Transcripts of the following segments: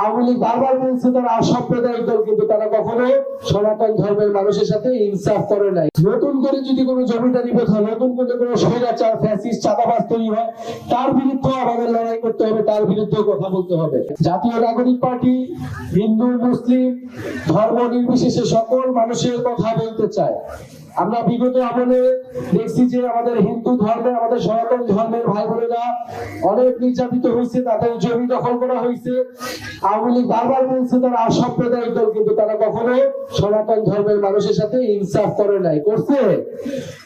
আওয়ামী লীগ বারবার বলছে তারা অসাম্প্রদায়িক দল, কিন্তু তারা কখনো সনাতন ধর্মের মানুষের সাথে ইনসাফ করে নাই। নতুন করে যদি কোনো জমিদারি প্রথা, নতুন করে কোনো স্বৈরাচার, ফ্যাসিস্ট, চাঁদাবাজ তৈরি হয়, তার বিরুদ্ধে আমাদের করতে হবে, তার বিরুদ্ধে কথা বলতে হবে। জাতীয় নাগরিক পার্টি, হিন্দু, মুসলিম, ধর্ম নির্বিশেষে সকল মানুষের কথা বলতে চায়। আমরা বিগত আমলে দেখছি যে আমাদের হিন্দু ধর্মে, আমাদের সনাতন ধর্মের ভাই বোনেরা অনেক নির্যাতিত হয়েছে, তাদের জমি দখল করা হয়েছে। আওয়ামী লীগ বারবার বলছে তারা অসাম্প্রদায়িক দল, কিন্তু তারা কখনো সনাতন ধর্মের মানুষের সাথে ইনসাফ করে নাই, করছে?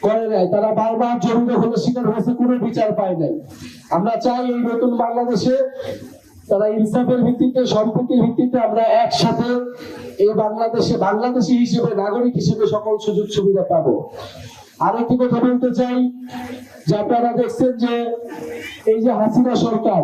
করে নাই। তারা বারবার জমি দখলের শিকার হয়েছে, কোনো বিচার পায় নাই। আমরা চাই এই নতুন বাংলাদেশে তারা ইনসাফের ভিত্তিতে, সম্প্রীতির ভিত্তিতে আমরা একসাথে এই বাংলাদেশে, বাংলাদেশী হিসেবে, নাগরিক হিসেবে সকল সুযোগ সুবিধা পাবো। আরেকটি কথা বলতে চাই, যে আপনারা দেখছেন যে এই যে হাসিনা সরকার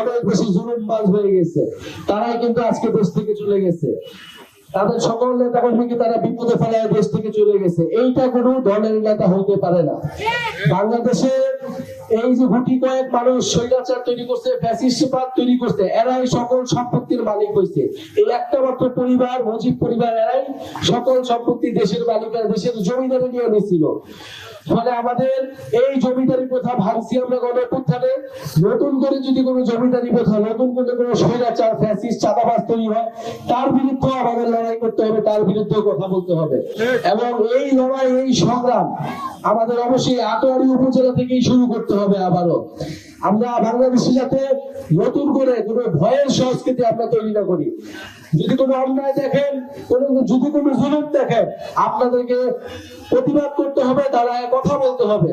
অনেক বেশি হয়ে গেছে তারাই কিন্তু আজকে দেশ থেকে চলে গেছে। তাদের সকল নেতা কর্মীকে তারা বিপদে ফেলায় দেশ থেকে চলে গেছে। এইটা কোনো দলের নেতা হইতে পারে না। বাংলাদেশে এই যে গুটি কয়েক মানুষ স্বৈরাচার তৈরি করছে ফ্যাসিস্টপাত তৈরি করছে, এরাই সকল সম্পত্তির মালিক হয়েছে এই একটা মাত্র পরিবার মুজিব পরিবার, এরাই সকল সম্পত্তি দেশের মালিকার, দেশের জমিদারে নিয়ে নিছিল। ফলে আমাদের এই জমিদারি প্রথা ভাঙছি আমরা গণঅভ্যুত্থানে নতুন করে যদি কোনো জমিদারি প্রথা, নতুন করে কোনো স্বৈরাচার, ফ্যাসিস্ট, চাঁদাবাজ তৈরি হয়, তার বিরুদ্ধে আমাদের লড়াই করতে হবে, তার বিরুদ্ধে কথা বলতে হবে। এবং এই লড়াই, এই সংগ্রাম আমাদের অবশ্যই আটোয়ারি উপজেলা থেকেই শুরু করতে হবে আবারও। আমরা বাংলাদেশে যাতে নতুন করে কোনো ভয়ের সংস্কৃতি আমরা তৈরি না করি। যদি কোনো অন্যায় দেখেন, কোনো যদি কোনো জুলুম দেখেন, আপনাদেরকে প্রতিবাদ করতে হবে তারা কথা বলতে হবে।